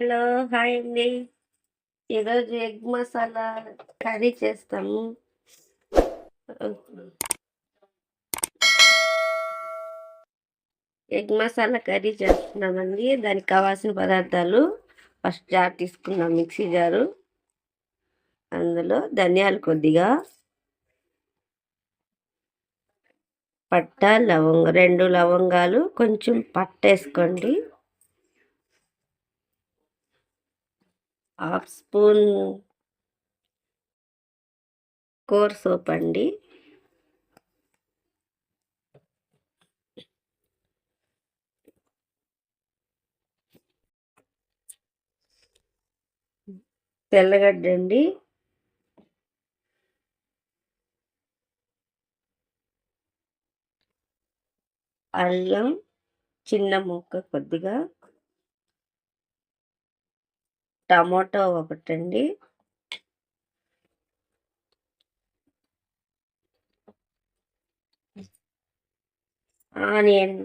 Hello hi అండి. ఈరోజు egg masala curry చేస్తాము. ఎగ్ మసాలా కర్రీ చేస్తున్నామండి. దానికి కావాల్సిన పదార్థాలు ఫస్ట్ జార్ తీసుకున్నాం మిక్సీ జారు. అందులో ధనియాలు కొద్దిగా పట్ట లవంగ రెండు లవంగాలు కొంచెం పట్టేసుకోండి. హాఫ్ స్పూన్ కోర్ సోప్ అండి. తెల్లగడ్డ అండి అల్లం చిన్న ముక్క కొద్దిగా. టమాటో ఒకటండి. ఆనియన్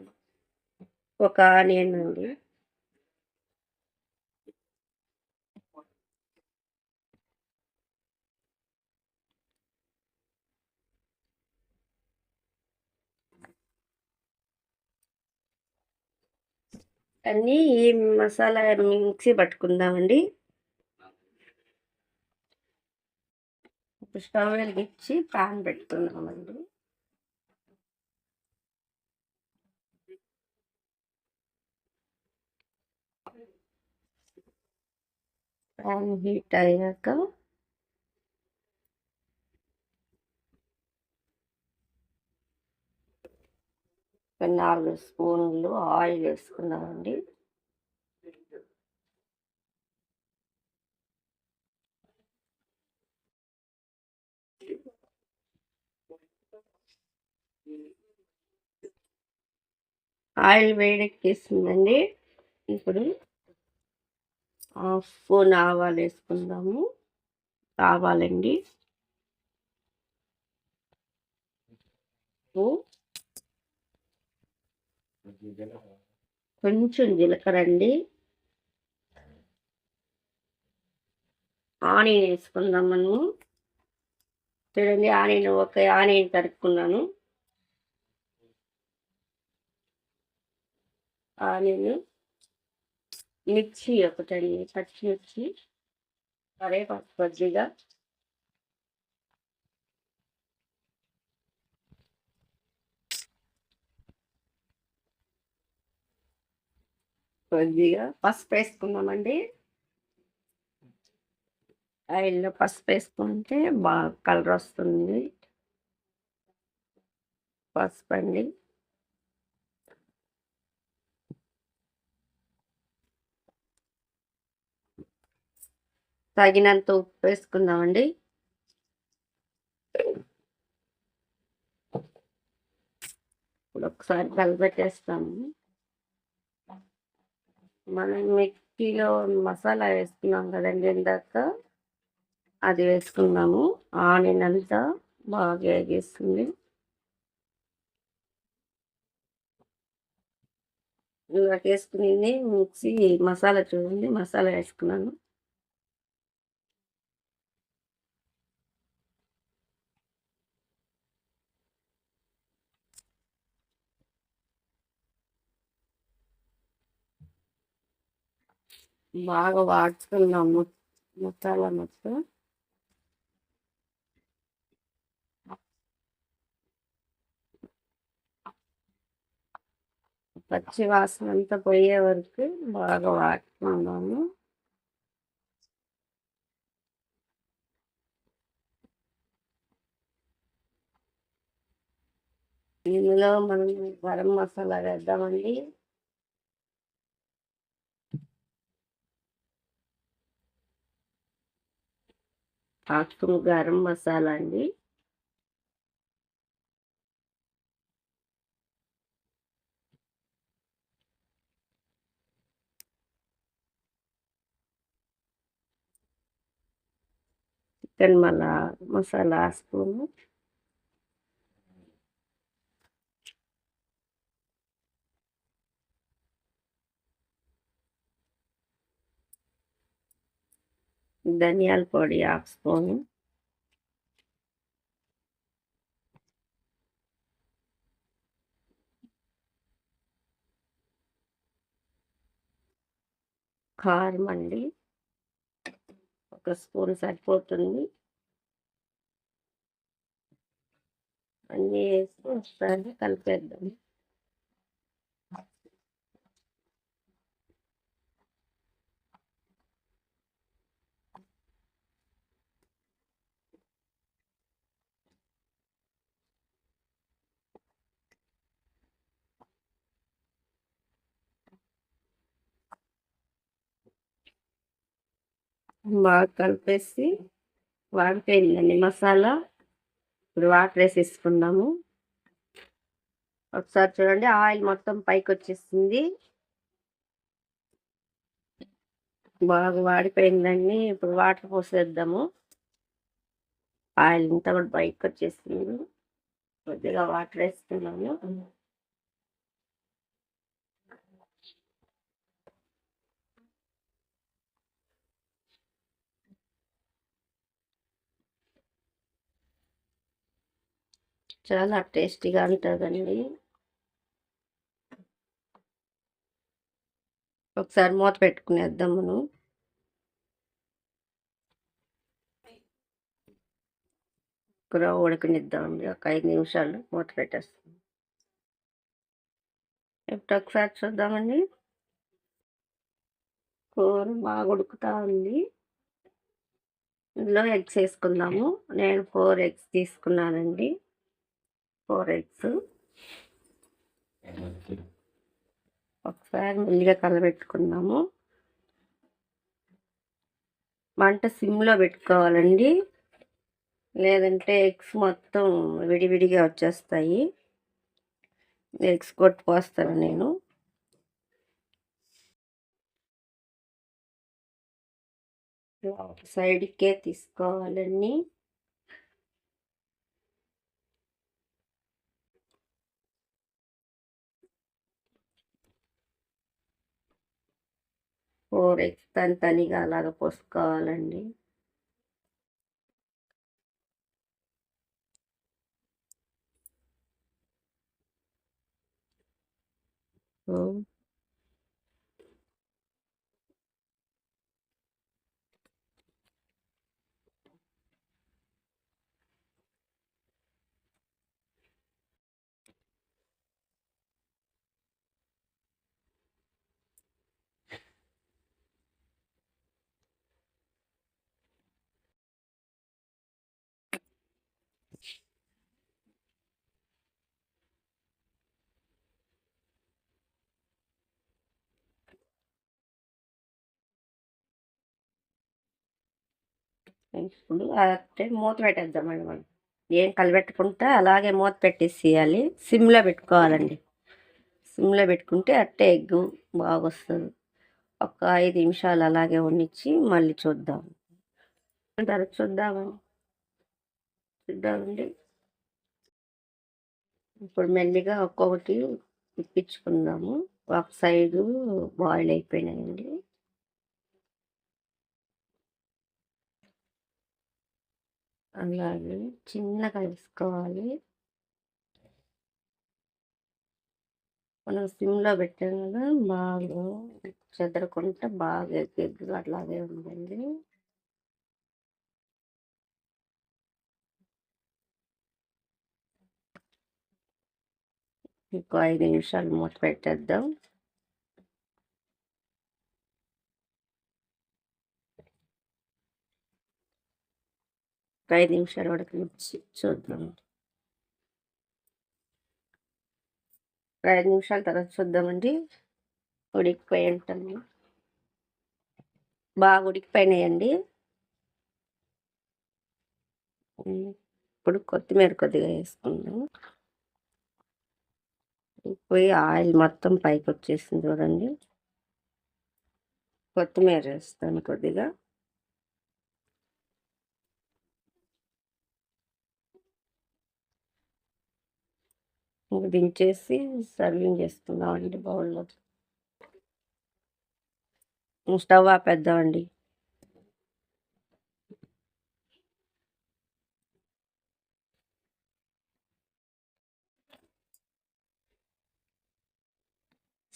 ఒక ఆనియన్ అండి. అన్నీ ఈ మసాలా మిక్సీ పట్టుకుందామండి. ఇప్పుడు స్టవ్ వెలిగించి పాన్ పెట్టుకుందామండి పాన్ హీట్ అయ్యాక నాలుగు స్పూన్లు ఆయిల్ వేసుకున్నామండి. ఆయిల్ వేడెక్కేసిందండి. ఇప్పుడు హాఫ్ స్పూన్ ఆవాలు వేసుకుందాము. ఆవాలండి. కొంచెం జీలకర్ర అండి ఆనియన్ వేసుకుందాం మనము. చూడండి ఆనియన్ ఒక ఆనియన్ తరుక్కున్నాను ఆనియన్ మిర్చి ఒకటండి పచ్చిమిర్చి కరేపాకు కొద్దిగా. కొద్దిగా పసుపు వేసుకుందామండి. ఆయిల్లో పసుపు వేసుకుంటే బాగా కలర్ వస్తుంది. పసుపు అండి. తగినంత ఉప్పు వేసుకుందామండి. ఇప్పుడు ఒకసారి కలిపెట్టేస్తాము మనం మిక్సీలో మసాలా వేసుకున్నాం కదండి ఇందాక. అది వేసుకున్నాము. ఆనియన్ అంతా బాగా వేగేస్తుంది. ఇందాక వేసుకుని మిక్సీ మసాలా చూడండి మసాలా వేసుకున్నాను. బాగా వాడుతున్నాము మసాలా మొత్తం పచ్చి వాసన అంతా పోయే వరకు బాగా వాడుతున్నాము. ఇందులో మనం గరం మసాలా వేద్దామండి. హాఫ్ గరం మసాలా అండి. చికెన్ మళ్ళా మసాలా స్పూను. ధనియాల పొడి హాఫ్ స్పూన్. కారం అండి. ఒక స్పూన్ సరిపోతుంది. అన్నీ వేసి ఒకసారి కలిపేద్దాం. బాగా కలిపేసి వాడిపోయిందండి మసాలా. ఇప్పుడు వాటర్ వేసేసుకున్నాము ఒకసారి చూడండి ఆయిల్ మొత్తం పైకి వచ్చేసింది బాగా వాడిపోయిందండి. ఇప్పుడు వాటర్ పోసేద్దాము. ఆయిల్ ఇంత కూడా పైకి వచ్చేసింది కొద్దిగా వాటర్ వేసుకున్నాము. చాలా టేస్టీగా ఉంటుందండి. ఒకసారి మూత పెట్టుకునేద్దాం మనం. కూర ఉడకనిద్దామండి. ఒక ఐదు నిమిషాలు మూత పెట్టేస్తాం ఇప్పుడు ఒకసారి చూద్దామండి. కూర బాగా ఉడుకుతా ఉంది ఇందులో ఎగ్స్ వేసుకుందాము. నేను ఫోర్ ఎగ్స్ తీసుకున్నానండి. ఫోర్ ఎగ్స్ ఒకసారి మెల్లిగా కలబెట్టుకున్నాము మంట సిమ్లో పెట్టుకోవాలండి. లేదంటే ఎగ్స్ మొత్తం విడివిడిగా వచ్చేస్తాయి. ఎగ్స్ కొట్టి పోస్తాను నేను సైడ్కే తీసుకోవాలండి. ఫోర్ ఎగ్స్ తని తనిగా అలాగ పోసుకోవాలండి. ఇప్పుడు అంటే మూత పెట్టేద్దామండి మనం. ఏం కలిపెట్టుకుంటే అలాగే మూత పెట్టేసేయాలి. సిమ్లో పెట్టుకోవాలండి. సిమ్లో పెట్టుకుంటే అట్టే ఎగ్గు బాగా వస్తుంది ఒక ఐదు నిమిషాలు అలాగే వండించి మళ్ళీ చూద్దాం. తర్వాత చూద్దామండి చూద్దామండి. ఇప్పుడు మెల్లిగా ఒక్కొక్కటి ఇప్పించుకుందాము. ఒక సైడు బాయిల్ అయిపోయినాయండి. అలాగే చిన్నగా వేసుకోవాలి మనం సిమ్లో పెట్టాం కదా బాగా చెదరకుండా బాగా ఎగ్గు అట్లాగే ఉందండి ఇంకో ఐదు నిమిషాలు మూత పెట్టేద్దాం. ఐదు నిమిషాలు ఉడకనిచ్చి చూద్దాం. ఐదు నిమిషాల తర్వాత చూద్దామండి. ఉడికిపోయి ఉంటుంది. బాగా ఉడికిపోయినాయండి. ఇప్పుడు కొత్తిమీర కొద్దిగా వేసుకుందాం. పోయి ఆయిల్ మొత్తం పైకి వచ్చేసింది చూడండి. కొత్తిమీర వేస్తాను కొద్దిగా. దించేసి సర్వింగ్ చేసుకుందామండి బౌల్లో. స్టవ్ ఆపేద్దామండి.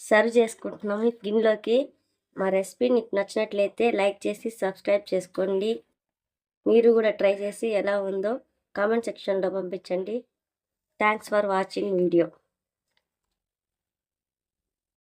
సర్వ్ చేసుకుంటున్నాం. ఈ గిన్నెలోకి మా రెసిపీ మీకు నచ్చినట్లయితే లైక్ చేసి సబ్స్క్రైబ్ చేసుకోండి. మీరు కూడా ట్రై చేసి ఎలా ఉందో కామెంట్ సెక్షన్లో పంపించండి. Thanks for watching video